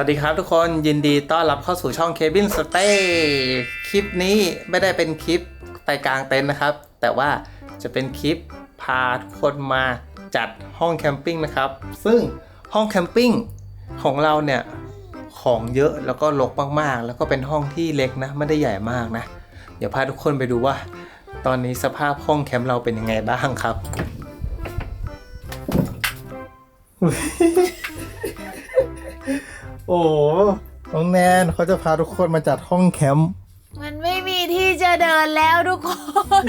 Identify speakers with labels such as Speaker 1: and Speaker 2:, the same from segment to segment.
Speaker 1: วัสดีครับทุกคนยินดีต้อนรับเข้าสู่ช่อง Cabin Stay คลิปนี้ไม่ได้เป็นคลิปไปกลางเต็นท์นะครับ แต่ว่าจะเป็นคลิปพาทุกคนมาจัดห้องแคมปิ้งนะครับ ซึ่งห้องแคมปิ้งของเราเนี่ยของเยอะแล้วก็รกมากๆ แล้วก็เป็นห้องที่เล็กนะไม่ได้ใหญ่มากนะ เดี๋ยวพาทุกคนไปดูว่า ตอนนี้สภาพห้องแคมป์เราเป็นยังไงบ้างครับ โอ้น้องแนนเขาจะพาทุกคนมาจัดห้องแคมป์
Speaker 2: มันไม่มีที่จะเดินแล้วทุกคน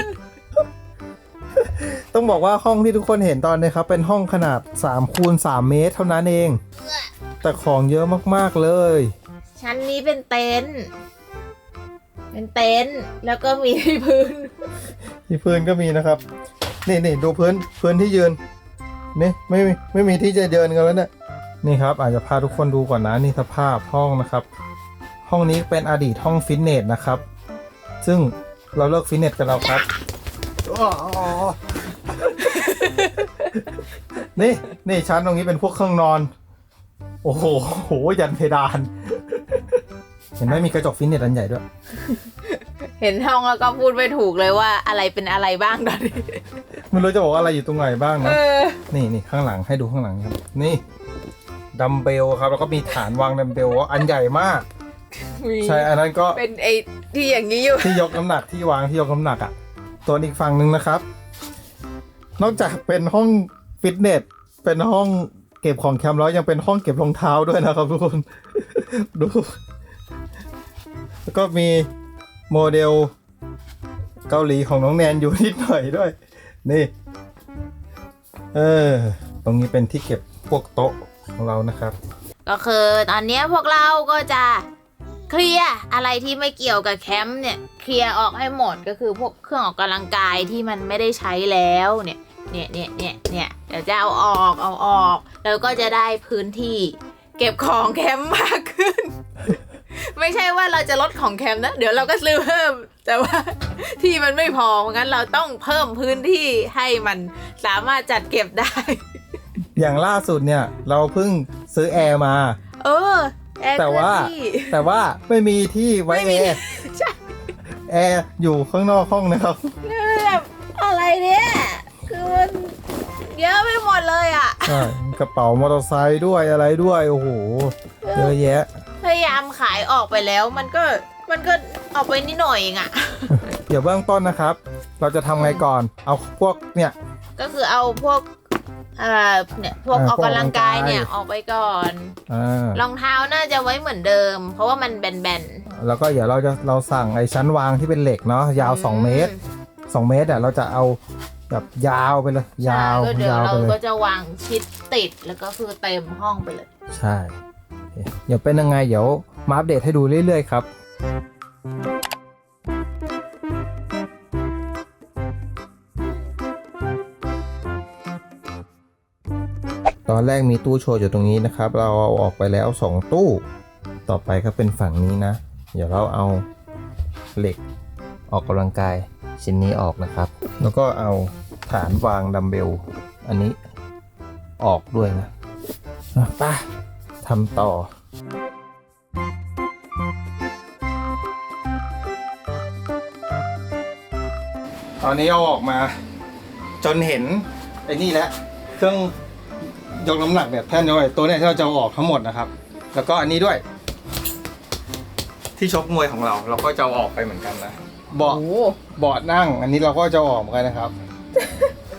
Speaker 1: ต้องบอกว่าห้องที่ทุกคนเห็นตอนนี้ครับ เป็นห้องขนาด3คูณ3เมตรเท่านั้นเอง แต่ของเยอะมากๆเลย
Speaker 2: ชั้นนี้เป็นเต็นท์เป็นเต็นท์แล้วก็มีพื้น
Speaker 1: ที่พื้นก็มีนะครับนี่นี่ดูพื้นพื้นที่ยืนนี่ไม่มีไม่มีที่จะเดินกันแล้วเนี่ย นี่ครับอาจจะพาทุกคนดูก่อนนะนี่สภาพห้องนะครับ ห้องนี้เป็นอดีตห้องฟิตเนสนะครับ ซึ่งเราเลิกฟิตเนสกันแล้วครับนี่นี่ชั้นตรงนี้เป็นพวกเครื่องนอน โอ้โหโหยันเพดาน เห็นไหมมีกระจกฟิตเนสอันใหญ่ด้วย
Speaker 2: เห็นห้องแล้วก็พูดไม่ถูกเลยว่าอะไรเป็นอะไรบ้างตอนนี้
Speaker 1: ไม่รู้จะบอกว่าอะไรอยู่ตรงไหนบ้าง
Speaker 2: เอ
Speaker 1: นะ
Speaker 2: อ
Speaker 1: นี่นี่ข้างหลังให้ดูข้างหลังครับ นี่ ดัมเบลครับ แล้วก็มีฐานวางดัมเบลอันใหญ่มาก
Speaker 2: มี
Speaker 1: ใช่อันนั้นก็
Speaker 2: เป็นไอ้ที่อย่างนี้อยู่
Speaker 1: ที่ยกน้ำหนักที่วางที่ยกน้ำหนักอะ่ะตัวอีกฝั่งหนึ่งนะครับ นอกจากเป็นห้องฟิตเนสเป็นห้องเก็บของแคมป์แล้วยังเป็นห้องเก็บรองเท้าด้วยนะครับทุกคน ดู แล้วก็มีโมเดลเกาหลีของน้องแนนอยู่นิดหน่อยด้วย นี่ เออ ตรงนี้เป็นที่เก็บพวกโต๊ะ ของเรานะครับ
Speaker 2: ก็คือตอนนี้พวกเราก็จะเคลียร์อะไรที่ไม่เกี่ยวกับแคมป์เนี่ยเคลียร์ออกให้หมดก็คือพวกเครื่องออกกำลังกายที่มันไม่ได้ใช้แล้วเนี่ยเนี่ยเนี่ยเนี่ยเนี่ยเดี๋ยวจะเอาออกเอาออก แล้วก็จะได้พื้นที่เก็บของแคมป์มากขึ้น ไม่ใช่ว่าเราจะลดของแคมป์นะเดี๋ยวเราก็ซื้อเพิ่ม แต่ว่าที่มันไม่พองั้นเราต้องเพิ่มพื้นที่ให้มันสามารถจัดเก็บได้
Speaker 1: อย่างล่าสุดเนี่ยเราเพิ่งซื้อแอร์มา
Speaker 2: เอออร์
Speaker 1: แต่ว่า
Speaker 2: เคลื่อนที่
Speaker 1: แต่ว่าไม่มีที่ไว้
Speaker 2: ไม่
Speaker 1: แอ
Speaker 2: มี
Speaker 1: ร์
Speaker 2: ใช่
Speaker 1: แอร์อยู่ข้างนอกห้องนะครับ
Speaker 2: แบบอะไรเนี่ย คือมันเยอะไปหมดเลยอะ
Speaker 1: ใช่กระเป๋ามอเตอร์ไซค์ด้วยอะไรด้วยโอ้โหเยอะแยะ
Speaker 2: พยายามขายออกไปแล้วมันก็มันก็ออกไปนิดหน่อยเองอะ
Speaker 1: เดี๋ยวเบื้องต้นนะครับ เราจะทำไงก่อน เอาพวกเนี่ย
Speaker 2: ก็คือเอาพวก เอ่อเนี่ยพวก
Speaker 1: อ่า
Speaker 2: ออกกำลังกาย
Speaker 1: พวกออกกำลังกาย
Speaker 2: เนี่ยออกไปก่อน
Speaker 1: อ่าร
Speaker 2: องเท้าน่าจะไว้เหมือนเดิม เพราะว่ามันแบน
Speaker 1: แล้วก็เดี๋ยวเราจะเราสั่งไอ้ชั้นวางที่เป็นเหล็กเนาะ
Speaker 2: ๆ
Speaker 1: ยาว 2 เมตร 2 เมตรอะเราจะเอาแบบยาวไปเลย ยาว
Speaker 2: ใช่ก็เดี๋ยวยา
Speaker 1: ว
Speaker 2: เรา
Speaker 1: ไปเล
Speaker 2: ก็
Speaker 1: ย
Speaker 2: จะวางชิดติดแล้วก็คือเต็มห้องไปเลย
Speaker 1: ใช่โอเคเดี๋ยวเป็นยังไงเดี๋ยวมาอัปเดตให้ดูเรื่อยๆครับ ตอนแรกมีตู้โชว์อยู่ตรงนี้นะครับ เราเอาออกไปแล้ว 2 ตู้ ต่อไปก็เป็นฝั่งนี้นะ เดี๋ยวเราเอาเหล็กออกกำลังกายชิ้นนี้ออกนะครับ แล้วก็เอาฐานวางดัมเบล อันนี้ออกด้วยนะอะไปทำต่อตอนนี้เอาออกมาจนเห็นไอ้นี่แหละเครื่อง ยกน้ำหนักแบบแท่นด้วยตัวเนี้ยที่เราจะเอาออกทั้งหมดนะครับ แล้วก็อันนี้ด้วย ที่ชกมวยของเรา เราก็จะเอาออกไปเหมือนกันนะเบาะ
Speaker 2: โอ้
Speaker 1: เบาะนั่ง อันนี้เราก็จะเอาออกเหมือนกันนะครับ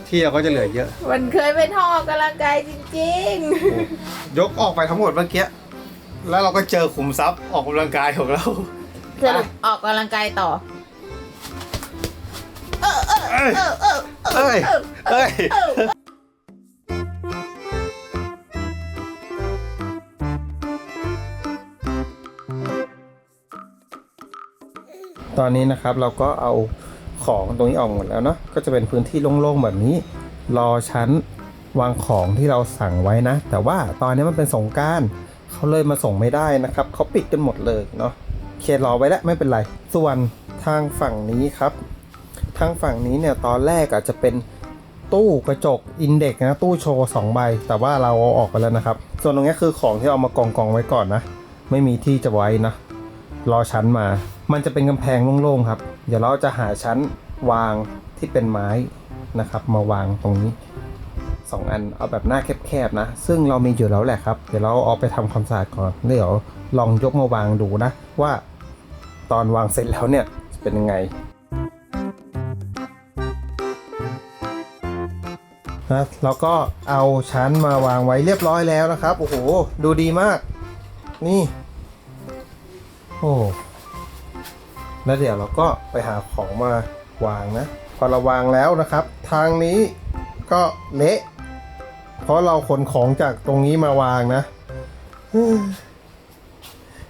Speaker 1: ที่เราก็จะเหลือเยอะ
Speaker 2: มันเคยเป็นห้องออกกำลังกายจริง
Speaker 1: ยกออกไปทั้งหมดเมื่อกี้แล้วเราก็เจอขุมทรัพย์ออกกำลังกายของเรา
Speaker 2: ๆสรุปออกกำลังกายต่อ
Speaker 1: เอ้ย
Speaker 2: เออเออ
Speaker 1: เอ้ยเอ้ย ตอนนี้นะครับเราก็เอาของตรงนี้ออกหมดแล้วเนาะก็จะเป็นพื้นที่โล่งๆแบบนี้ รอชั้นวางของที่เราสั่งไว้นะ แต่ว่าตอนนี้มันเป็นสงการเขาเลยมาส่งไม่ได้นะครับเขาปิดกันหมดเลยเนาะเคลียร์รอไว้แล้วไม่เป็นไร ส่วนทางฝั่งนี้ครับ ทางฝั่งนี้เนี่ยตอนแรกอาจจะเป็นตู้กระจกอินเด็กนะตู้โชว์2ใบ แต่ว่าเราเอาออกไปแล้วนะครับ ส่วนตรงนี้คือของที่เอามากองกองไว้ก่อนนะ ไม่มีที่จะไว้นะ รอชั้นมา มันจะเป็นกำแพงโล่งๆครับ เดี๋ยวเราจะหาชั้นวางที่เป็นไม้นะครับ มาวางตรงนี้สองอันเอาแบบหน้าแคบๆนะ ซึ่งเรามีอยู่แล้วแหละครับ เดี๋ยวเราเอาไปทำความสะอาดก่อนเดี๋ยวลองยกมาวางดูนะ ว่าตอนวางเสร็จแล้วเนี่ยจะเป็นยังไงนะเราก็เอาชั้นมาวางไว้เรียบร้อยแล้วนะครับ โอ้โห ดูดีมาก นี่ โอ้ แล้วเดี๋ยวเราก็ไปหาของมาวางนะ พอเราวางแล้วนะครับ ทางนี้ก็เละเพราะเราขนของจากตรงนี้มาวางนะ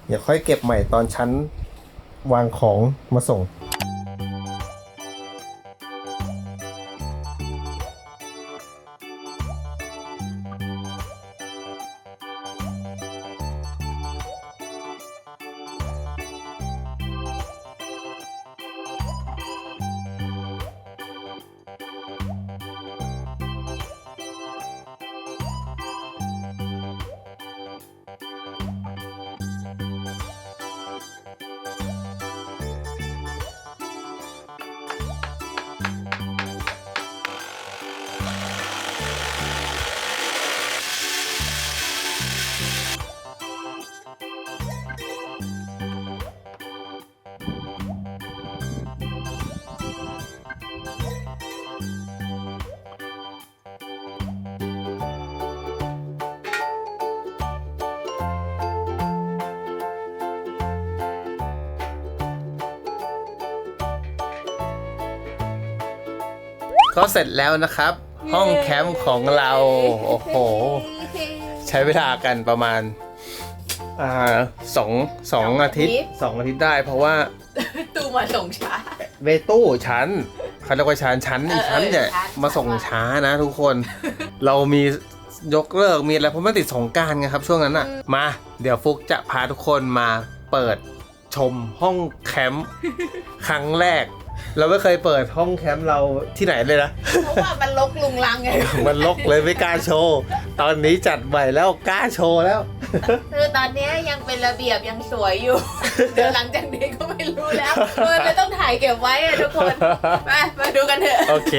Speaker 1: เดี๋ยวค่อยเก็บใหม่ตอนชั้นวางของมาส่ง ก็เสร็จแล้วนะครับ ห้องแคมป์ของเรา โอ้โห ใช้เวลากันประมาณอ่าสองสองอาทิตย์สองอาทิตย์ได้เพราะว่า
Speaker 2: ตู้มาส่งช้า
Speaker 1: เวตู้ชั้นเขาเรียกว่าชั้นชั้นอีก
Speaker 2: เออ
Speaker 1: ชั้นเนี่ย
Speaker 2: เออชั้น
Speaker 1: มาส่ง
Speaker 2: ชั้น
Speaker 1: ช้านะทุกคน เรามียกเลิกมีอะไรเพราะมันติดสงกรารไงครับช่วงนั้นอะมา เดี๋ยวฟุกจะพาทุกคนมาเปิดชมห้องแคมป์ครั้งแรก เราไม่เคยเปิดห้องแคมป์เราที่ไหนเลยนะ
Speaker 2: เพราะว่ามันลกลุงลังไง
Speaker 1: มันลกเลยไม่กล้าโชว์ ตอนนี้จัดใหม่แล้วกล้าโชว์แล้ว
Speaker 2: คือตอนเนี้ยยังเป็นระเบียบยังสวยอยู่ เดี๋ยวหลังจากนี้ก็ไม่รู้แล้วเออไม่ต้องถ่ายเก็บไว้อะทุกคนไปมาดูกันเถอะ
Speaker 1: โอเค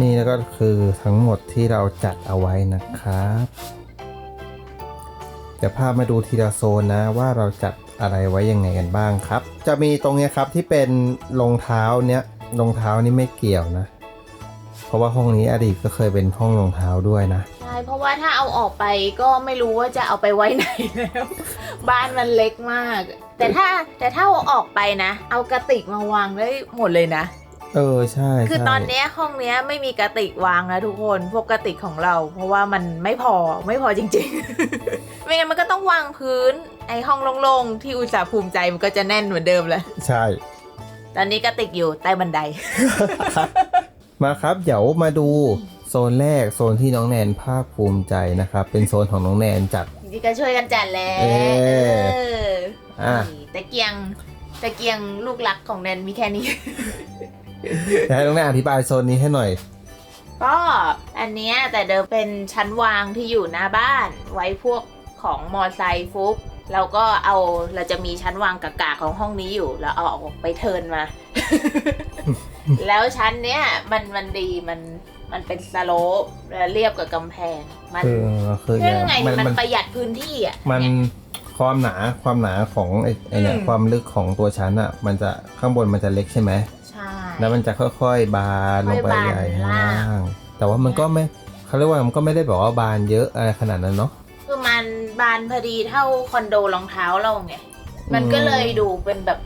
Speaker 1: นี่แล้วก็คือทั้งหมดที่เราจัดเอาไว้นะครับเดี๋ยวพามาดูทีละโซนนะว่าเราจัดอะไรไว้ยังไงกันบ้างครับ จะมีตรงนี้ครับที่เป็นรองเท้าเนี้ยรองเท้านี่ไม่เกี่ยวนะ เพราะว่าห้องนี้อดีตก็เคยเป็นห้องรองเท้าด้วยนะ
Speaker 2: ใช่เพราะว่าถ้าเอาออกไปก็ไม่รู้ว่าจะเอาไปไว้ไหนแล้ว บ้านมันเล็กมาก แต่ถ้าแต่ถ้าเอาออกไปนะ เอากระติกมาวางได้หมดเลยนะ
Speaker 1: เออใช่
Speaker 2: คือ
Speaker 1: ใช่
Speaker 2: ตอนเนี้ยห้องเนี้ยไม่มีกระติกวางนะทุกคนพวกกระติกของเรา เพราะว่ามันไม่พอไม่พอจริง ๆ ไม่งั้นมันก็ต้องวางพื้น ไอห้องโล่งๆที่อุตส่าห์ภูมิใจมันก็จะแน่นเหมือนเดิมเลย
Speaker 1: ใช่
Speaker 2: ตอนนี้กระติกอยู่ใต้บันได
Speaker 1: มาครับเดี๋ยวมาดูโซนแรกโซนที่น้องแนนภาคภูมิใจนะครับ เป็นโซนของน้องแนนจัด
Speaker 2: นี่ก็ช่วยกันจัดแล้ว
Speaker 1: เอ๊ะ
Speaker 2: เออ
Speaker 1: อะ
Speaker 2: นี่ตะเกียงตะเกียงลูกรักของแนนมีแค่นี้
Speaker 1: เดี๋ยวให้น้องแนนอธิบายโซนนี้ให้หน่อย
Speaker 2: ก็อันเนี้ยแต่เดิมเป็นชั้นวางที่อยู่หน้าบ้าน ไว้พวกของมอไซค์ฟุกเราก็เอาเราจะมีชั้นวางกากาของห้องนี้อยู่ แล้วเอาออกไปเทิร์นมา แล้วชั้นเนี้ยมันมันดีมันมันเป็นสโลปและเรียบกับกำแพง มัน
Speaker 1: คือคือ
Speaker 2: เรื่องไง
Speaker 1: มัน
Speaker 2: มัน
Speaker 1: มัน
Speaker 2: ประหยัดพื้นที่อะ
Speaker 1: มัน
Speaker 2: เนี่ย
Speaker 1: ความหนาความหนาของไอ้ไอ้เนี่ย
Speaker 2: อืม
Speaker 1: ความลึกของตัวชั้นอะ มันจะข้างบนมันจะเล็กใช่ไหม
Speaker 2: ใช่
Speaker 1: แล้วมันจะค่อยๆ บานลงไป
Speaker 2: ค่อยบาน
Speaker 1: ใหญ่ข้าง
Speaker 2: ล่าง
Speaker 1: ล่าง แต่ว่ามันก็ไม่เขาเรียกว่ามันก็ไม่ได้แบบว่าบานเยอะอะไรขนาดนั้นเนาะ
Speaker 2: คือมันบานพอดีเท่าคอนโดรองเท้าเราไงมันก็เลยดูเป็นแบบ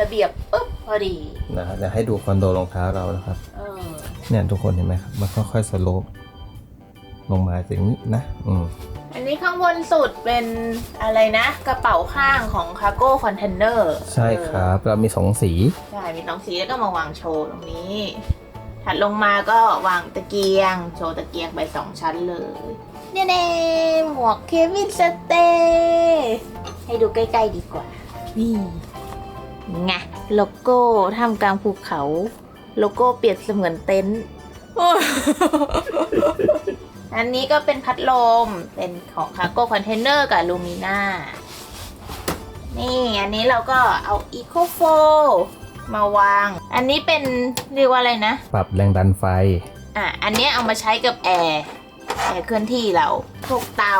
Speaker 2: ระเบียบปุ๊บพอดี
Speaker 1: นะเดี๋ยวให้ดูคอนโดรองเท้าเรานะครับ
Speaker 2: เออ
Speaker 1: เนี่ยทุกคนเห็นไหมครับมันค่อยๆสโลปลงมาอย่างนี้นะ อืม
Speaker 2: อันนี้ข้างบนสุดเป็นอะไรนะ กระเป๋าข้างของคาร์โก้คอนเทนเนอร์
Speaker 1: ใช่ครับ เรามีสองสี
Speaker 2: ใช่ มีน้องสีแล้วก็มาวางโชว์ตรงนี้ ถัดลงมาก็วางตะเกียง โชว์ตะเกียงไปสองชั้นเลยเนี่ยเน่หมวกเควินสเตย์ให้ดูใกล้ๆดีกว่า นี่ไงโลโก้ท่ามกลางภูเขา โลโก้เปรียบเสมือนเต็นท์ อันนี้ก็เป็นพัดลม เป็นของคาร์โก้คอนเทนเนอร์กับลูมิน่า นี่ อันนี้เราก็เอาอีโคโฟมาวาง อันนี้เป็นเรียกว่าอะไรนะ
Speaker 1: ปรับแรงดันไฟ
Speaker 2: อะ อันเนี้ยเอามาใช้กับแอร์ แอร์เคลื่อนที่เราพวกเตา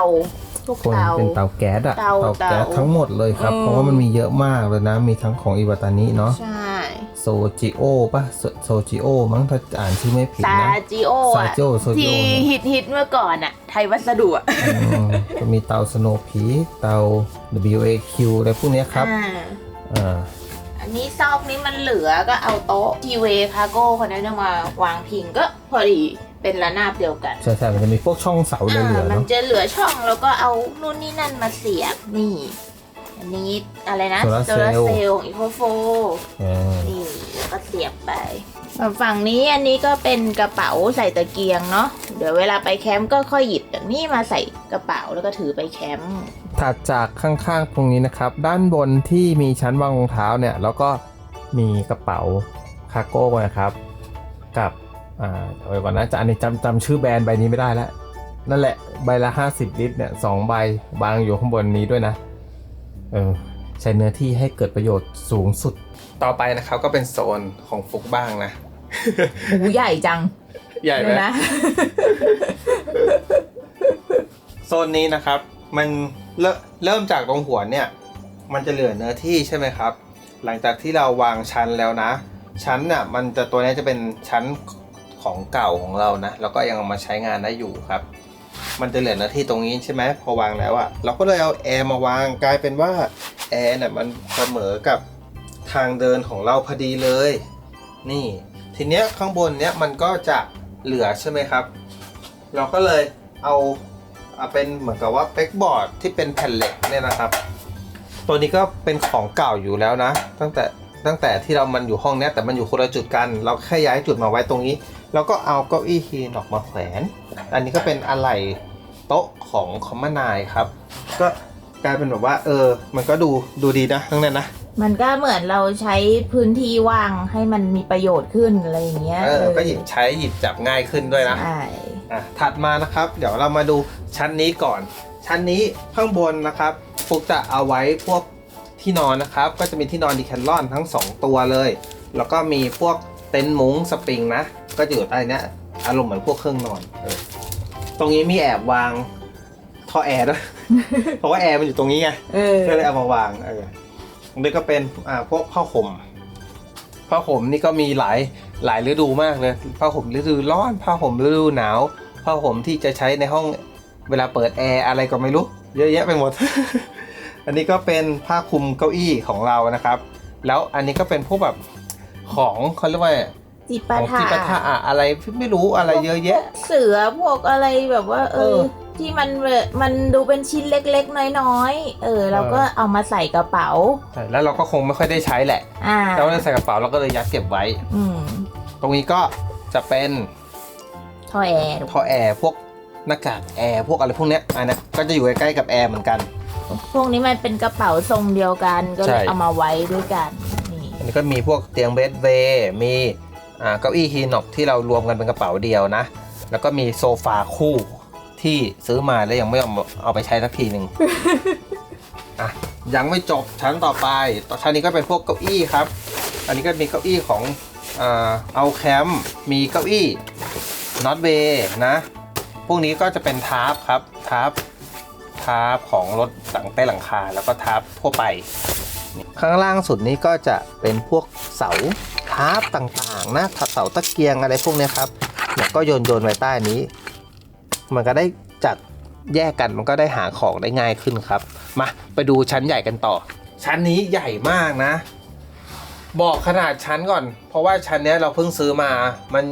Speaker 2: พวก
Speaker 1: คน
Speaker 2: เตา
Speaker 1: เป็นเตาแก๊สอะ
Speaker 2: เตา
Speaker 1: แก๊ส
Speaker 2: เตา
Speaker 1: ทั้งหมดเลยครับ
Speaker 2: อืม
Speaker 1: เพราะว่ามันมีเยอะมากเลยนะ มีทั้งของอิวาตานิเนาะ
Speaker 2: ใช่
Speaker 1: โซจิโอป่ะโซโซจิโอมั้งถ้าอ่านชื่อไม่ผิด
Speaker 2: ซา
Speaker 1: นะ
Speaker 2: จิโอ
Speaker 1: ซา
Speaker 2: อะ
Speaker 1: จิโอโซจิโอ
Speaker 2: ที่ฮิตฮิตๆเมื่อก่อนอะไทยวัสดุอะ
Speaker 1: อืมจะมีเตาสโนพีเตา WAQ อะไรพวกเนี้ยครับ
Speaker 2: อ่า
Speaker 1: อ่า
Speaker 2: อันนี้ซอกนี้มันเหลือก็เอาโต๊ะทีเวคาโก้คนนั้นเอามาวางพิงก็พอดี เป็นระนาบเดียวกัน
Speaker 1: ใช่ใช่มันจะมีพวกช่องเสาเหลือ
Speaker 2: อ่า
Speaker 1: ๆ
Speaker 2: มัน
Speaker 1: เนาะ
Speaker 2: จะเหลือช่องแล้วก็เอานู่นนี่นั่นมาเสียบนี่ อันนี้อะไรนะ
Speaker 1: Solar
Speaker 2: โซลา
Speaker 1: cell
Speaker 2: เซลล์อีโคโฟ
Speaker 1: อ่า
Speaker 2: นี่แล้วก็เสียบไปฝั่งนี้อันนี้ก็เป็นกระเป๋าใส่ตะเกียงเนาะเดี๋ยวเวลาไปแคมป์ก็ค่อยหยิบแบบนี้มาใส่กระเป๋าแล้วก็ถือไปแคมป์
Speaker 1: ถัดจากข้างๆตรงนี้นะครับ ด้านบนที่มีชั้นวางรองเท้าเนี่ย แล้วก็มีกระเป๋าคาร์โก้นะครับ กับ อ่าเอาไว้ก่อนนะจะอันนี้จำจำชื่อแบรนด์ใบนี้ไม่ได้แล้ว นั่นแหละใบละ 50 ลิตรเนี่ยสองใบวางอยู่ข้างบนนี้ด้วยนะเออใช้เนื้อที่ให้เกิดประโยชน์สูงสุดต่อไปนะครับก็เป็นโซนของฟุกบ้างนะ
Speaker 2: หูใหญ่จัง
Speaker 1: ใหญ่ไหม
Speaker 2: เดี๋ยวนะ
Speaker 1: โซนนี้นะครับ มันเริ่มเริ่มจากตรงหัวเนี่ย มันจะเหลือเนื้อที่ใช่ไหมครับ หลังจากที่เราวางชั้นแล้วนะ ชั้นน่ะมันจะตัวนี้จะเป็นชั้น ของเก่าของเรานะแล้วก็ยังเอามาใช้งานได้อยู่ครับ มันจะเหลือเนื้อที่ตรงนี้ใช่ไหมพอวางแล้วอะเราก็เลยเอาแอร์มาวางกลายเป็นว่าแอร์เนี่ยมันเสมอกับทางเดินของเราพอดีเลย นี่ ทีเนี้ยข้างบนเนี้ยมันก็จะเหลือใช่ไหมครับ เราก็เลยเอาเอาเป็นเหมือนกับว่าเป็กบอร์ดที่เป็นแผ่นเหล็กเนี่ยนะครับ ตัวนี้ก็เป็นของเก่าอยู่แล้วนะ ตั้งแต่ตั้งแต่ที่เรามันอยู่ห้องเนี้ยแต่มันอยู่คนละจุดกัน เราแค่ย้ายจุดมาไว้ตรงนี้ แล้วก็เอาเก้าอี้ฮีนออกมาแขวน อันนี้ก็เป็นอะไหล่โต๊ะของคอมมานายครับ ก็กลายเป็นแบบว่า เออ มันก็ดูดูดีนะทั้งนั้นนะ
Speaker 2: มันก็เหมือนเราใช้พื้นที่ว่างให้มันมีประโยชน์ขึ้นอะไรอย่างเงี้ย
Speaker 1: เออ ก็หยิบใช้หยิบจับง่ายขึ้นด้วยนะ
Speaker 2: ใช่
Speaker 1: อะถัดมานะครับ เดี๋ยวเรามาดูชั้นนี้ก่อน ชั้นนี้ข้างบนนะครับฟุกจะเอาไว้พวกที่นอนนะครับ ก็จะมีที่นอนดีแคนลอนทั้ง 2 ตัวเลย แล้วก็มีพวกเต็นท์มุ้งสปริงนะ ก็จะอยู่ใต้เนี้ยอารมณ์เหมือนพวกเครื่องนอนเออตรงนี้มีแอบวางท่อแอร์ด้วย เพราะว่าแอร์มันอยู่ตรงนี้ไง
Speaker 2: เออ
Speaker 1: ก็เลยเอามาวางเออตรงนี้ก็เป็นอ่าพวกผ้าห่มผ้าห่มนี่ก็มีหลายหลายฤดูมากเลยผ้าห่มฤดูร้อนผ้าห่มฤดูหนาวผ้าห่มที่จะใช้ในห้องเวลาเปิดแอร์อะไรก็ไม่รู้เยอะแยะไปหมด อันนี้ก็เป็นผ้าคลุมเก้าอี้ของเรานะครับ แล้วอันนี้ก็เป็นพวกแบบของเขาเรียกว่า
Speaker 2: จิปา
Speaker 1: ของ
Speaker 2: ถา
Speaker 1: จิปาถะอะอะไรไม่รู้อะไรเยอะแยะ
Speaker 2: เสือพวกอะไรแบบว่า เอ
Speaker 1: เอ
Speaker 2: อ
Speaker 1: อ
Speaker 2: ที่มันแบบมันดูเป็นชิ้นเล็กๆ น้อยๆ เออ เราก็เอามาใส่กระเป๋า
Speaker 1: ใช่แล้วเราก็คงไม่ค่อยได้ใช้แหละ
Speaker 2: อ่า
Speaker 1: แต่ว่าใส่กระเป๋าเราก็เลยยัดเก็บไว้
Speaker 2: อืม
Speaker 1: ตรงนี้ก็จะเป็น
Speaker 2: ท่อแอร์
Speaker 1: ท่อแอร์พวกหน้ากากแอร์พวกอะไรพวกเนี้ยอันเนี้ยก็จะอยู่ใกล้ๆกับแอร์เหมือนกัน
Speaker 2: พวกนี้มันเป็นกระเป๋าทรงเดียวกันก็เล
Speaker 1: ใช่
Speaker 2: ยเอามาไว้ด้วยกันนี่
Speaker 1: อันนี้ก็มีพวกเตียงเบดเวย์มีอ่า เก้าอี้ฮีน็อกที่เรารวมกันเป็นกระเป๋าเดียวนะ แล้วก็มีโซฟาคู่ที่ซื้อมาแล้วยังไม่เอามาเอาไปใช้สักทีหนึ่งอะยังไม่จบชั้นต่อไปต่อชั้นนี้ก็เป็นพวกเก้าอี้ครับ อันนี้ก็มีเก้าอี้ของอ่าเอาแคมป์มีเก้าอี้น็อตเวย์นะ พวกนี้ก็จะเป็นทาร์ปครับทาร์ปทาร์ปของรถหลังใต้หลังคาแล้วก็ทาร์ปทั่วไป ข้างล่างสุดนี้ก็จะเป็นพวกเสาทาร์ปต่างๆนะเสาตะเกียงอะไรพวกนี้ครับเนี่ยก็โยนโยนไว้ใต้นี้ มันก็ได้จัดแยกกันมันก็ได้หาของได้ง่ายขึ้นครับ มาไปดูชั้นใหญ่กันต่อ ชั้นนี้ใหญ่มากนะ บอกขนาดชั้นก่อน เพราะว่าชั้นนี้เราเพิ่งซื้อมามัน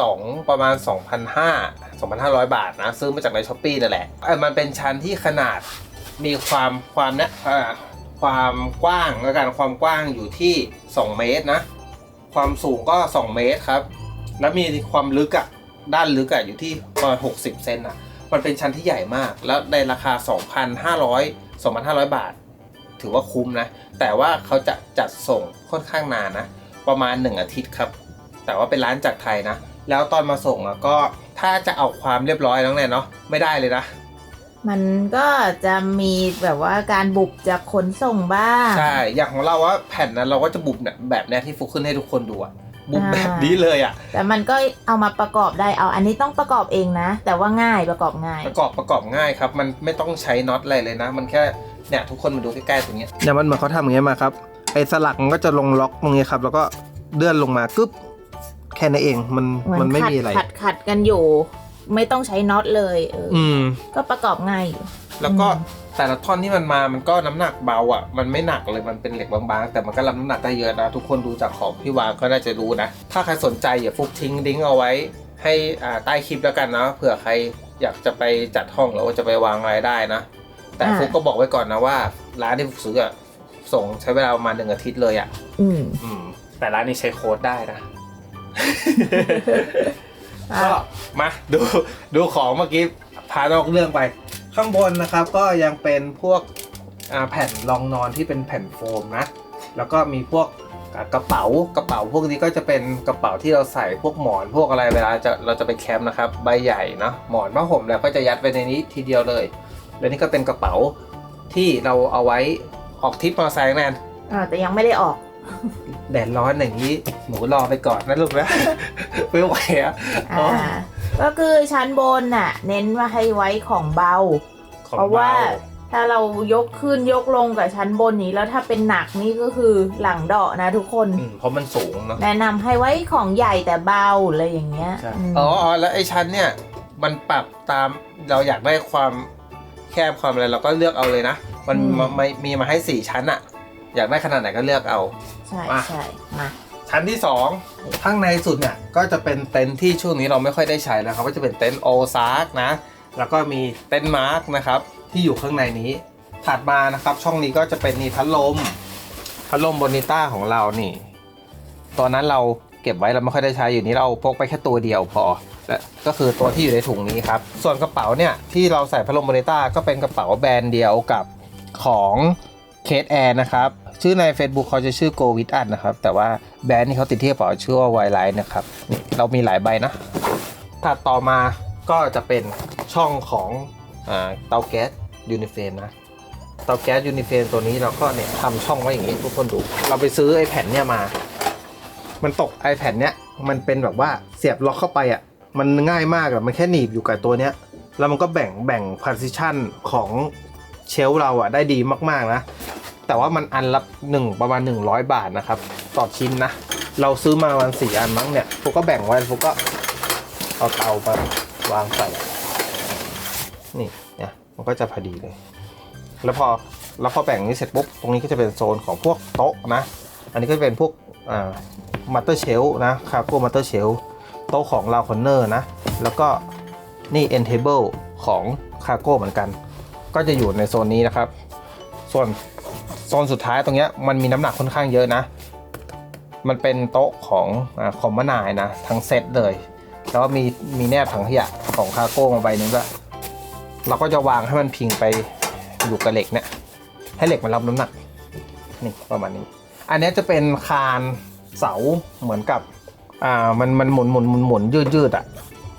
Speaker 1: สองประมาณ 2,500 2,500 บาทนะ ซื้อมาจากในช้อปปี้นั่นแหละเออมันเป็นชั้นที่ขนาดมีความความเนี้ยความกว้างแล้วกันความกว้างอยู่ที่ 2 เมตรนะ ความสูงก็ 2 เมตรครับ แล้วมีความลึกอะด้านลึกอะอยู่ที่ประมาณ60 เซนอะมันเป็นชั้นที่ใหญ่มาก แล้วในราคา 2,500 2,500 บาท ถือว่าคุ้มนะ แต่ว่าเขาจะจัดส่งค่อนข้างนานนะ ประมาณ 1 อาทิตย์ครับ แต่ว่าเป็นร้านจากไทยนะ แล้วตอนมาส่งอะก็ถ้าจะเอาความเรียบร้อยน้องแนนเนาะไม่ได้เลยนะ
Speaker 2: มันก็จะมีแบบว่าการบุบจากขนส่งบ้าง
Speaker 1: ใช่ อย่างของเราว่าแผ่นนั้นเราก็จะบุบเนี่ยแบบเนี้ยที่ฟุกขึ้นให้ทุกคนดูอะบุบ
Speaker 2: อ่า
Speaker 1: แบบนี้เลยอะ
Speaker 2: แต่มันก็เอามาประกอบได้เอาอันนี้ต้องประกอบเองนะ แต่ว่าง่ายประกอบง่าย
Speaker 1: ประกอบประกอบง่ายครับ มันไม่ต้องใช้น็อตอะไรเลยนะ มันแค่เนี่ยทุกคนมาดูใกล้ๆตรงเนี้ยเนี่ยมันเหมือนเขาทำอย่างเงี้ยมาครับไอ้สลักมันก็จะลงล็อกตรงนี้ครับ แล้วก็เลื่อนลงมากึ๊บแค่นั้นเองมัน
Speaker 2: เหมือน
Speaker 1: มันไม่
Speaker 2: ขัด
Speaker 1: มีอะไร
Speaker 2: ขัดขัดกันอยู่ ไม่ต้องใช้น็อตเลยเอออ
Speaker 1: อืม
Speaker 2: ก็ประกอบง่ายอยู่
Speaker 1: แล้วก็
Speaker 2: อืม
Speaker 1: แต่ละท่อนที่มันมา มันก็น้ำหนักเบาอะ มันไม่หนักเลย มันเป็นเหล็กบางๆ แต่มันก็รับน้ำหนักได้เยอะนะ ทุกคนดูจากของพี่วางก็น่าจะรู้นะ ถ้าใครสนใจอย่าฟุกทิ้งลิงก์เอาไว้ ให้อ่าใต้คลิปแล้วกันนะ เผื่อใครอยากจะไปจัดห้องหรือว่าจะไปวางอะไรได้นะ แต่ฟุกก็บอกไว้ก่อนนะว่าร้านที่ฟุกซื้ออะส่งใช้เวลาประมาณหนึ่งอาทิตย์เลยอะ
Speaker 2: อืม
Speaker 1: อืม แต่ร้านนี้ใช้โค้ดได้นะ
Speaker 2: อะ
Speaker 1: ก็มาดูดูของเมื่อกี้พานอกเรื่องไป ข้างบนนะครับก็ยังเป็นพวกอ่าแผ่นรองนอนที่เป็นแผ่นโฟมนะ แล้วก็มีพวกอ่ากระเป๋ากระเป๋าพวกนี้ก็จะเป็นกระเป๋าที่เราใส่พวกหมอนพวกอะไรเวลาจะเราจะไปแคมป์นะครับใบใหญ่เนาะหมอนผ้าห่มแล้วก็จะยัดไปในนี้ทีเดียวเลย และนี่ก็เป็นกระเป๋าที่เราเอาไว้ออกทริปมอเตอร์ไซค์แนน
Speaker 2: อ่าแต่ยังไม่ได้ออก
Speaker 1: แดดร้อนอย่างนี้หนูรอไปก่อนนะลูกนะ ไม่ไหวอะ
Speaker 2: อ่าก็คือชั้นบนน่ะ เน้นว่าให้ไว้ของเบา
Speaker 1: ของ
Speaker 2: เพราะว่า
Speaker 1: เบ
Speaker 2: ถ้าเรายกขึ้นยกลงกับชั้นบนนี้แล้วถ้าเป็นหนักนี่ก็คือหลังเดาะนะทุกคน
Speaker 1: อืมเพราะมันสูงเนาะ
Speaker 2: แนะนำให้ไว้ของใหญ่แต่เบาอะไรอย่างเงี้ย
Speaker 1: ใช่
Speaker 2: ม
Speaker 1: อ๋ออ๋อแล้วไอ้ชั้นเนี่ย มันปรับตามเราอยากได้ความแคบความอะไรเราก็เลือกเอาเลยนะ มันมาไม่มีมาให้สี่ชั้นอะ อยากได้ขนาดไหนก็เลือกเอา
Speaker 2: ใช่
Speaker 1: มา
Speaker 2: ใช่มา
Speaker 1: ชั้นที่สองข้างในสุดเนี่ย ก็จะเป็นเต็นท์ที่ช่วงนี้เราไม่ค่อยได้ใช้แล้วครับก็จะเป็นเต็นท์โอซากนะ แล้วก็มีเต็นท์มาร์กนะครับ ที่อยู่ข้างในนี้ ถัดมานะครับ ช่องนี้ก็จะเป็นนี่พัดลมพัดลมบนิต้าของเรานี่ ตอนนั้นเราเก็บไว้เราไม่ค่อยได้ใช้อยู่นี้เราพกไปแค่ตัวเดียวพอและก็คือตัวที่อยู่ในถุงนี้ครับ ส่วนกระเป๋าเนี่ยที่เราใส่พัดลมบนิต้าก็เป็นกระเป๋าแบรนด์เดียวกับของ เคสแอร์นะครับ ชื่อใน Facebook เขาจะชื่อ Go With Us นะครับ แต่ว่าแบรนด์ที่เขาติดที่กระเป๋าชื่อว่า w i l i นะครับนี่เรามีหลายใบนะถัดต่อมาก็จะเป็นช่องของเตาแก๊สยูนิเฟนนะเตาแก๊สยูนิเฟนตัวนี้เราก็เนี่ยทำช่องไว้อย่างนี้ทุกคนดู เราไปซื้อไอ้แผ่นเนี่ยมา มันตกไอ้แผ่นเนี้ยมันเป็นแบบว่าเสียบล็อกเข้าไปอะมันง่ายมากอะมันแค่หนีบอยู่กับตัวเนี้ยแล้วมันก็แบ่งแบ่งพาร์ติชันของเชลเราอะได้ดีมากๆนะ แต่ว่ามันอันละหนึ่งประมาณ 100 บาทนะครับ ต่อชิ้นนะ เราซื้อมาวันสี่อันมั้งเนี่ยพวกก็แบ่งไว้พวกก็เอาเตามาวางใส่นี่เนี่ยมันก็จะพอดีเลย แล้วพอแล้วพอแบ่งนี้เสร็จปุ๊บตรงนี้ก็จะเป็นโซนของพวกโต๊ะนะ อันนี้ก็เป็นพวกอ่ามัตเตอร์เชลนะคาร์โก้มัตเตอร์เชลโต๊ะของลาวคอนเนอร์นะ แล้วก็นี่เอ็นเทเบิลของคาร์โก้เหมือนกัน ก็จะอยู่ในโซนนี้นะครับ ส่วน โซนสุดท้ายตรงเนี้ยมันมีน้ำหนักค่อนข้างเยอะนะ มันเป็นโต๊ะของอคอมมานายนะ ทั้งเซตเลย แล้วก็มีมีแนบถังขยะของคาโก้มาใบหนึงด้วยเราก็จะวางให้มันพิงไปอยู่กับเหล็กเนี่ยให้เหล็กมันรับน้ำหนักนี่ประมาณนี้ อันนี้จะเป็นคานเสาเหมือนกับอ่ามันมันหมุนหมุนหมุนหมุนยืดยืดอะ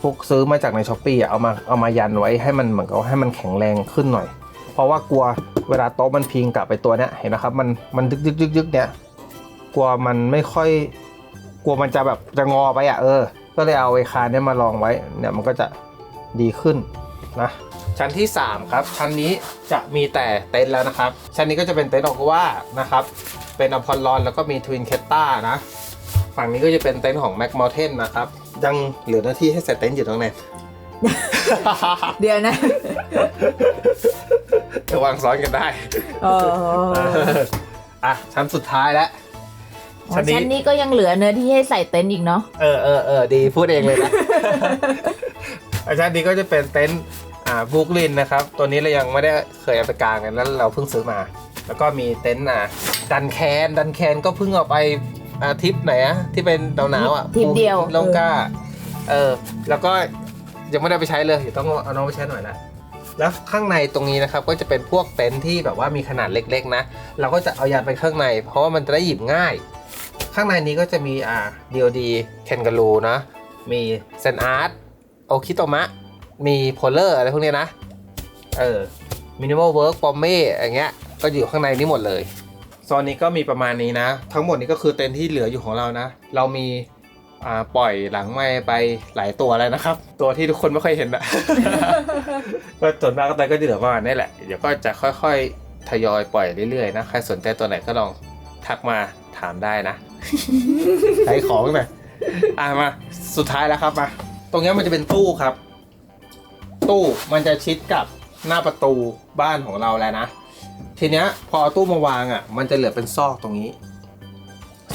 Speaker 1: พวกซื้อมาจากในช้อปปี้อะเอามาเอามายันไว้ให้มันเหมือนกับให้มันแข็งแรงขึ้นหน่อย เพราะว่ากลัวเวลาโต๊ะมันพิงกลับไปตัวเนี้ยเห็นนะครับมันมันยึกยึกยึกยึกเนี่ยกลัวมันไม่ค่อย กลัวมันจะแบบจะงอไปอะเออ ก็เลยเอาไอ้คานเนี้ยมาลองไว้เนี่ยมันก็จะดีขึ้นนะชั้นที่ 3 ครับ ชั้นนี้จะมีแต่เต็นท์แล้วนะครับ ชั้นนี้ก็จะเป็นเต็นท์ออกว่านะครับ เป็นอพอลลอนแล้วก็มีทวินเคตตานะ ฝั่งนี้ก็จะเป็นเต็นท์ของแม็กมอลเทนนะครับ ยังเหลือหน้าที่ให้ใส่เต็นท์อยู่ตรงไหน
Speaker 2: เดี๋ยวนะ
Speaker 1: จะวางซ้อนกันได้
Speaker 2: เออ
Speaker 1: อะชั้นสุดท้ายแล้วชั้นนี้
Speaker 2: ชั้นนี้ก็ยังเหลือเนื้อที่ให้ใส่เต็นท์อีกเนาะ
Speaker 1: เออเออเออดีพูดเองเลยนะอาจารย์นี้ก็จะเป็นเต็นท์อ่าบุกลินนะครับ ตัวนี้เรายังไม่ได้เคยเอาไปกางกันแล้วเราเพิ่งซื้อมา แล้วก็มีเต็นท์อ่าดันแคนดันแคนก็เพิ่งเอาไปอาทริปไหนอะที่เป็นหนาวๆอะ
Speaker 2: ทริปเดียว
Speaker 1: ลงกล้าเออ แล้วก็ยังไม่ได้ไปใช้เลยเดี๋ยวต้องเอาน้องไปใช้หน่อยละ แล้วข้างในตรงนี้นะครับก็จะเป็นพวกเต็นท์ที่แบบว่ามีขนาดเล็กๆนะ เราก็จะเอายัดไปข้างใน เพราะว่ามันจะได้หยิบง่าย ข้างในนี้ก็จะมีอ่า DOD แคนการูนะมีเซนอาร์ตโอคิโตมะ มีโพลเลอร์อะไรพวกนี้นะเออมินิมอลเวิร์กปอมเม่อย่างเงี้ยก็อยู่ข้างในนี้หมดเลยโซนนี้ก็มีประมาณนี้นะ ทั้งหมดนี้ก็คือเต็นท์ที่เหลืออยู่ของเรานะ เรามี ปล่อยหลังไม่ไปหลายตัวแล้วนะครับ ตัวที่ทุกคนไม่ค่อยเห็นอะก็ส่วนมากก็ตอนก็จะเหลือประมาณนี้แหละ เดี๋ยวก็จะค่อยๆ ทยอยปล่อยเรื่อยๆนะ ใครสนใจตัวไหนก็ลองทักมาถามได้นะขายของหน่อยอะมา สุดท้ายแล้วครับมา ตรงเนี้ยมันจะเป็นตู้ครับ ตู้มันจะชิดกับหน้าประตูบ้านของเราแล้วนะ ทีเนี้ยพอเอาตู้มาวางอะ มันจะเหลือเป็นซอกตรงนี้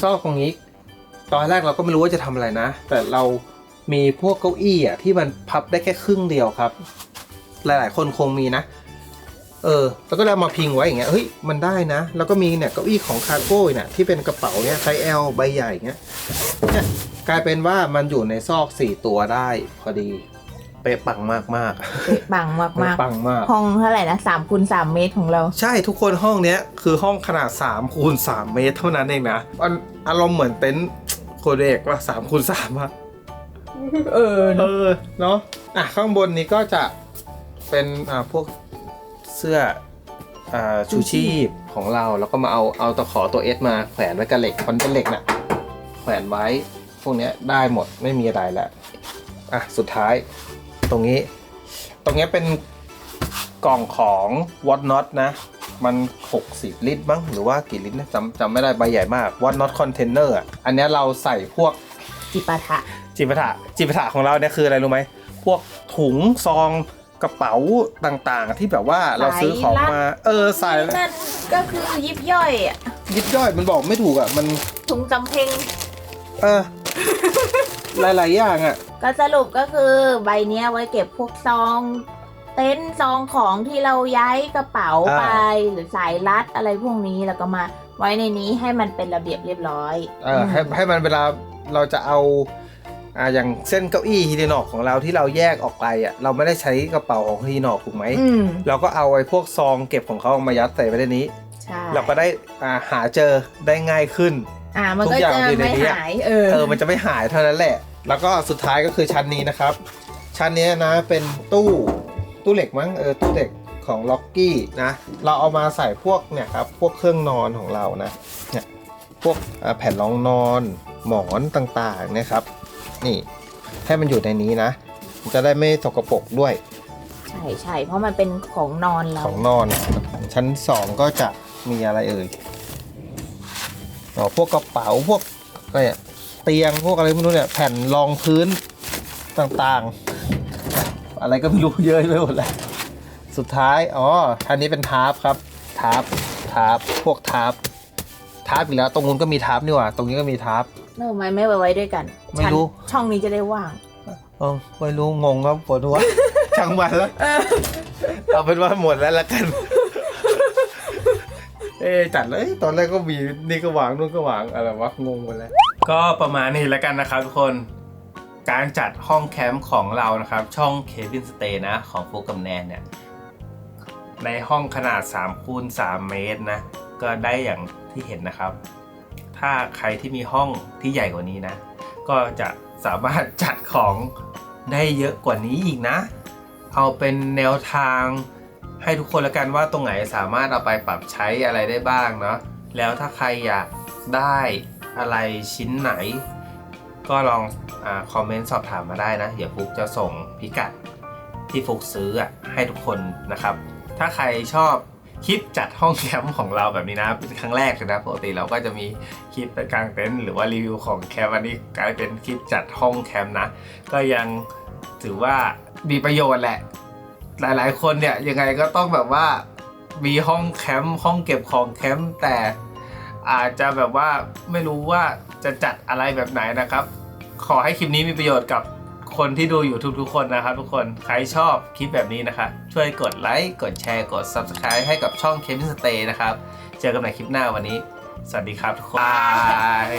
Speaker 1: ซอกตรงนี้ ตอนแรกเราก็ไม่รู้ว่าจะทำอะไรนะ แต่เรามีพวกเก้าอี้อะที่มันพับได้แค่ครึ่งเดียวครับ หลายๆ คนคงมีนะ เออ แล้วก็เลยเอามาพิงไว้อย่างเงี้ย เฮ้ย มันได้นะ แล้วก็มีเนี่ยเก้าอี้ของคาร์โก้เนี่ยที่เป็นกระเป๋าเนี่ยไซส์ L ใบใหญ่เงี้ย เนี่ยกลายเป็นว่ามันอยู่ในซอกสี่ตัวได้พอดี เป๊ะปังมากมาก
Speaker 2: เป๊ะปังมาก
Speaker 1: เป๊ะ
Speaker 2: มาก
Speaker 1: ปังมาก
Speaker 2: ห้องเท่าไหร่นะสามคูณสามเมตรของเรา
Speaker 1: ใช่ทุกคนห้องเนี้ยคือห้องขนาด3คูณ3เมตรเท่านั้นเองนะมันอารมณ์เหมือนเต็นท์ โคเดกว่า3คูณ3อะ
Speaker 2: เออ
Speaker 1: เออเนาะอะข้างบนนี้ก็จะเป็นอ่าพวกเสื้ออ่าชูชีพของเราแล้วก็มาเอาเอาตะขอตัวเอสมาแขวนไว้กับเหล็กมันเป็นเหล็กน่ะแขวนไว้พวกเนี้ยได้หมดไม่มีอะไรแล้วอะสุดท้ายตรงนี้ ตรงเนี้ยเป็นกล่องของวอตน็อตนะ มัน 60 ลิตรบ้างหรือว่ากี่ลิตรนะจำจำไม่ได้ใบใหญ่มากวอตน็อตคอนเทนเนอร์อันเนี้ยเราใส่พวก
Speaker 2: จิปาถะ
Speaker 1: จิปาถะจิปาถะของเราเนี่ยคืออะไรรู้ไหม พวกถุงซองกระเป๋าต่างๆ ที่แบบว่าเราซื้อของมา เออใส่แล้ว
Speaker 2: นั่นก็คือยิบย่อยอะ
Speaker 1: ยิบย่อยมันบอกไม่ถูกอะ มัน
Speaker 2: ถุงจำเพ็ง
Speaker 1: เออหลายๆอย่างอะ
Speaker 2: ก็สรุปก็คือใบเนี้ยไว้เก็บพวกซอง เต็นท์ซองของที่เราย้ายกระเป๋า
Speaker 1: อ่า
Speaker 2: ไป หรือสายรัดอะไรพวกนี้แล้วก็มาไว้ในนี้ให้มันเป็นระเบียบเรียบร้อย
Speaker 1: เออให้ให้มันเวลาเราจะเอาอ่าอย่างเส้นเก้าอี้ฮีเดนอกของเราที่เราแยกออกไปอะเราไม่ได้ใช้กระเป๋าของฮีนอกถูกไหม
Speaker 2: อืม
Speaker 1: เราก็เอาไอ้พวกซองเก็บของเขามายัดใส่ไว้ในนี้
Speaker 2: ใช่
Speaker 1: เราก็ได้อ่าหาเจอได้ง่ายขึ้น
Speaker 2: อ่ามัน
Speaker 1: ทุ
Speaker 2: ก็
Speaker 1: กอย่าง
Speaker 2: จะ
Speaker 1: อยู่ใน
Speaker 2: ไม่
Speaker 1: นี้อะ
Speaker 2: หายเออ
Speaker 1: เออมันจะไม่หายเท่านั้นแหละ แล้วก็สุดท้ายก็คือชั้นนี้นะครับ ชั้นนี้นะเป็นตู้ ตู้เหล็กมั้งเออตู้เหล็กของล็อกกี้นะเราเอามาใส่พวกเนี่ยครับพวกเครื่องนอนของเรานะเนี่ยพวกอ่าแผ่นรองนอนหมอนต่างๆนะครับ นี่ให้มันอยู่ในนี้นะมันจะได้ไม่สกปรกด้วย
Speaker 2: ใช่ใช่เพราะมันเป็นของนอนเรา
Speaker 1: ของนอน ชั้นสองก็จะมีอะไรเอ่ยอ๋อพวกกระเป๋าพวกอะไรอะเตียงพวกอะไรไม่รู้เนี่ยแผ่นรองพื้นต่างๆ อะไรก็ไม่รู้เยอะไปหมดเลยสุดท้าย อ๋อ อันนี้เป็นทาร์ปครับ ทาร์ปทาร์ปพวกทาร์ปทาร์ปอีกแล้ว ตรงนู้นก็มีทาร์ปนี่หว่า ตรงนี้ก็มีทาร์ป
Speaker 2: ทำไมไม่ไว้ไว้ด้วยกัน
Speaker 1: ไม่รู้
Speaker 2: ชั้นช่องนี้จะได้ว่าง
Speaker 1: เออไม่รู้ งงครับปวดหัว ช่างมันแล้ว เอาเป็นว่าหมดแล้วละกัน เอ๊ะจัดเลย ตอนแรกก็มีนี่ก็วางนู่นก็วางอะไรวะงงหมดแล้ว ก็ประมาณนี้แล้วกันนะครับทุกคน การจัดห้องแคมป์ของเรานะครับ ช่อง Cabin Stay นะ ของฟุกกับแนนเนี่ย ในห้องขนาด3คูณ3เมตรนะ ก็ได้อย่างที่เห็นนะครับ ถ้าใครที่มีห้องที่ใหญ่กว่านี้นะ ก็จะสามารถจัดของได้เยอะกว่านี้อีกนะ เอาเป็นแนวทางให้ทุกคนละกันว่าตรงไหนสามารถเอาไปปรับใช้อะไรได้บ้างเนาะแล้วถ้าใครอยากได้อะไรชิ้นไหน ก็ลอง คอมเมนต์สอบถามมาได้นะ เดี๋ยวฟุกจะส่งพิกัดที่ฟุกซื้อให้ทุกคนนะครับ ถ้าใครชอบคลิปจัดห้องแคมป์ของเราแบบนี้นะเป็นครั้งแรกเลยนะปกติเราก็จะมีคลิปกลางเต็นท์หรือว่ารีวิวของแคมป์อันนี้กลายเป็นคลิปจัดห้องแคมป์นะ ก็ยังถือว่ามีประโยชน์แหละ หลาย ๆ คนเนี่ยยังไงก็ต้องแบบว่ามีห้องแคมป์ห้องเก็บของแคมป์แต่อาจจะแบบว่าไม่รู้ว่าจะจัดอะไรแบบไหนนะครับ ขอให้คลิปนี้มีประโยชน์กับคนที่ดูอยู่ทุกๆคนนะครับทุกคนใครชอบคลิปแบบนี้นะคะช่วยกดไลค์กดแชร์กด Subscribe ให้กับช่อง Kevin Stay นะครับ เจอกันใหม่คลิปหน้าวันนี้ สวัสดีครับทุกคน บาย